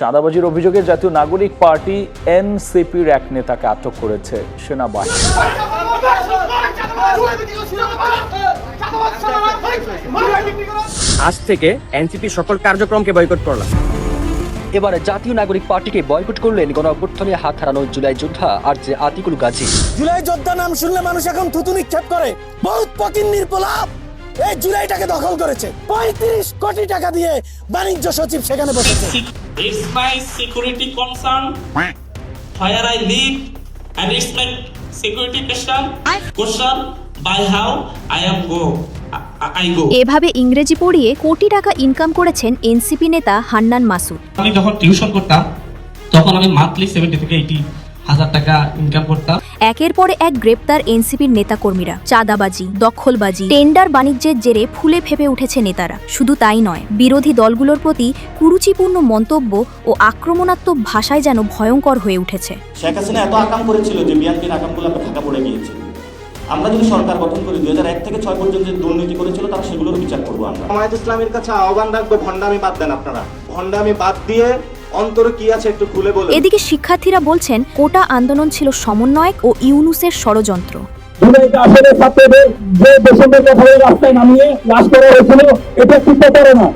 চাঁদাবাজির অভিযোগে জাতীয় নাগরিক পার্টি এনসিপির এক নেতাকে আটক করেছে সেনাবাহিনী। আজ থেকে এনসিপি সকল কার্যক্রমকে বয়কট করলাম। এবারে জাতীয় নাগরিক পার্টিকে বয়কট করলেন গণ অভ্যুত্থানে হাত হারানো জুলাই যোদ্ধা আর যে আতিকুল গাজী। জুলাই যোদ্ধা নাম শুনলে মানুষ এখন থুতু নিক্ষেপ করে। বহুত পকিন নির্পলাপ। এই জুলাইটাকে দখল করেছে পঁয়ত্রিশ কোটি টাকা দিয়ে বাণিজ্য সচিব সেখানে বসেছে It's my security concern where I live and it's my security question. Question by how I am go. I, I go. এভাবে ইংরেজি পড়িয়ে কোটি টাকা ইনকাম করেছেন এনসিপি নেতা হান্নান মাসুদ আমি যখন টিউশন করতাম তখন আমি মান্থলি সেভেন্টি থেকে এইটি হাজার টাকা ইনকাম করতাম। একের পরে এক গ্রেপ্তার এনসিপির নেতাকর্মীরা। চাঁদাবাজি দখলবাজি টেন্ডার বাণিজ্যের জেরে ফুলে ফেপে উঠেছে নেতারা। শুধু তাই নয় বিরোধী দলগুলোর প্রতি কুরুচিপূর্ণ মন্তব্য ও আক্রমণাত্মক ভাষায় যেন ভয়ঙ্কর হয়ে উঠেছে। শেখ হাসিনা এত আকাম করেছিল যে বিএনপির আকামগুলো ঢাকা পড়ে গিয়েছে। আমরা যদি সরকার গঠন করি দুই হাজার এক থেকে ছয় পর্যন্ত যে দুর্নীতি করেছিল তারা সেগুলোর বিচার করব আমরা। জামায়াত ইসলামের কাছে আহ্বান রাখব ভণ্ডামি বাদ দেন আপনারা। ভণ্ডামি বাদ দিয়ে অন্তরে কি আছে একটু খুলে বলুন। এদিকে শিক্ষার্থীরা বলছেন কোটা আন্দোলন ছিল সমন্বয়ক ও ইউনুসের ষড়যন্ত্র। আসলে ছাত্রদের যে দেশের কথা রাস্তায় নামিয়ে লাশ করা হয়েছিল এটা প্রতারণা